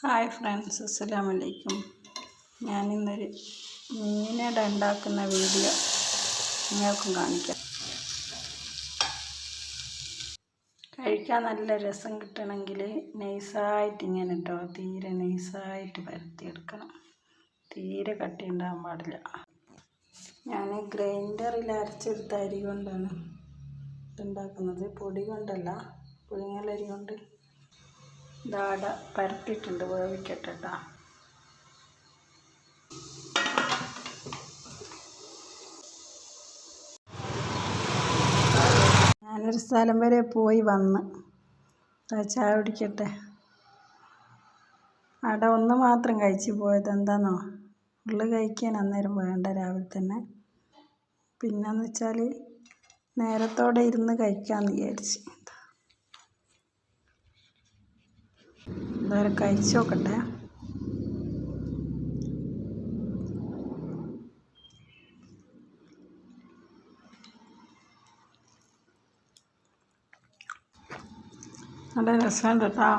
Hi friends അസ്സാം വലൈക്കും ഞാനിന്നൊരു മീനട ഉണ്ടാക്കുന്ന വീഡിയോ നിങ്ങൾക്കും കാണിക്കാം. കഴിക്കാൻ നല്ല രസം കിട്ടണമെങ്കിൽ നൈസായിട്ട് ഇങ്ങനെ ഇട്ടോ തീരെ നൈസായിട്ട് പരത്തിയെടുക്കണം. തീരെ കട്ടി ഉണ്ടാകാൻ പാടില്ല. ഞാൻ ഗ്രൈൻഡറിൽ അരച്ചെടുത്ത അരി കൊണ്ടാണ് ഇതുണ്ടാക്കുന്നത്. പൊടി കൊണ്ടല്ല പുഴുങ്ങലരി കൊണ്ട് ദാട പരത്തിയിട്ടുണ്ട് വേവിക്കട്ടെ കേട്ടോ ഞാനൊരു സ്ഥലം വരെ പോയി വന്ന്. ചായ കുടിക്കട്ടെ. അട ഒന്ന് മാത്രം കഴിച്ച് പോയത് എന്താണെന്നോ ഉള്ളു കഴിക്കാൻ അന്നേരം വേണ്ട രാവിലെ തന്നെ. പിന്നെന്ന് വെച്ചാൽ നേരത്തോടെ ഇരുന്ന് കഴിക്കാമെന്ന് വിചാരിച്ച്. എന്തായാലും കഴിച്ചു നോക്കട്ടെ. നല്ല രസമുണ്ട് കേട്ടോ.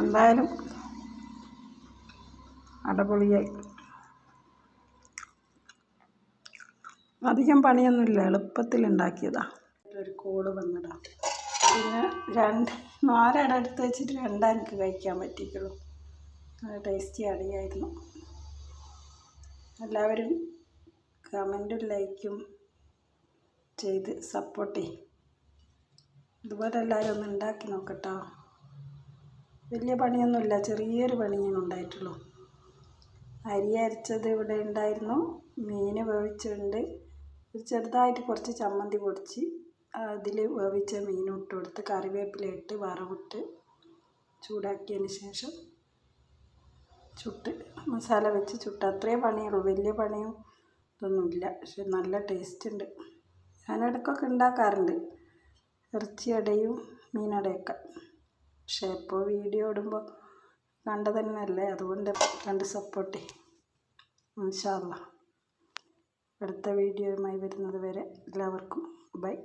എന്തായാലും അടപൊളിയായി. അധികം പണിയൊന്നുമില്ല എളുപ്പത്തിൽ ഉണ്ടാക്കിയതാണ് ഒരു കോൾ വന്നടാ രണ്ട് നാലട എടുത്ത് വെച്ചിട്ട് രണ്ടാ എനിക്ക് കഴിക്കാൻ പറ്റിയിട്ടുള്ളൂ. നല്ല ടേസ്റ്റി അടിയായിരുന്നു. എല്ലാവരും കമന്റും ലൈക്കും ചെയ്ത് സപ്പോർട്ട് ചെയ്യും. ഇതുപോലെ എല്ലാവരും ഒന്ന് ഉണ്ടാക്കി നോക്കട്ടോ. വലിയ പണിയൊന്നുമില്ല ചെറിയൊരു പണിയാണ് ഉണ്ടായിട്ടുള്ളൂ. അരി അരച്ചത് ഇവിടെ ഉണ്ടായിരുന്നു മീൻ വേവിച്ചിട്ടുണ്ട് ഒരു ചെറുതായിട്ട് കുറച്ച് ചമ്മന്തി പൊടിച്ച് അതിൽ വേവിച്ച മീൻ ഇട്ട് കൊടുത്ത് കറിവേപ്പില ഇട്ട് വറവിട്ട് ചൂടാക്കിയതിന് ശേഷം ചുട്ട് മസാല വെച്ച് ചുട്ട്. അത്രേ പണിയുള്ളൂ. വലിയ പണിയും ഇതൊന്നുമില്ല പക്ഷെ നല്ല ടേസ്റ്റ് ഉണ്ട് ഞാൻ ഇടയ്ക്കൊക്കെ ഉണ്ടാക്കാറുണ്ട്. ഇറച്ചി അടയും മീനടയൊക്കെ. പക്ഷേ ഇപ്പോൾ വീഡിയോ ഇടുമ്പോൾ കണ്ടത് തന്നെയല്ലേ അതുകൊണ്ട് കണ്ട് സപ്പോർട്ട് ചെയ്യും. അടുത്ത വീഡിയോയുമായി വരുന്നത് വരെ എല്ലാവർക്കും ബൈ.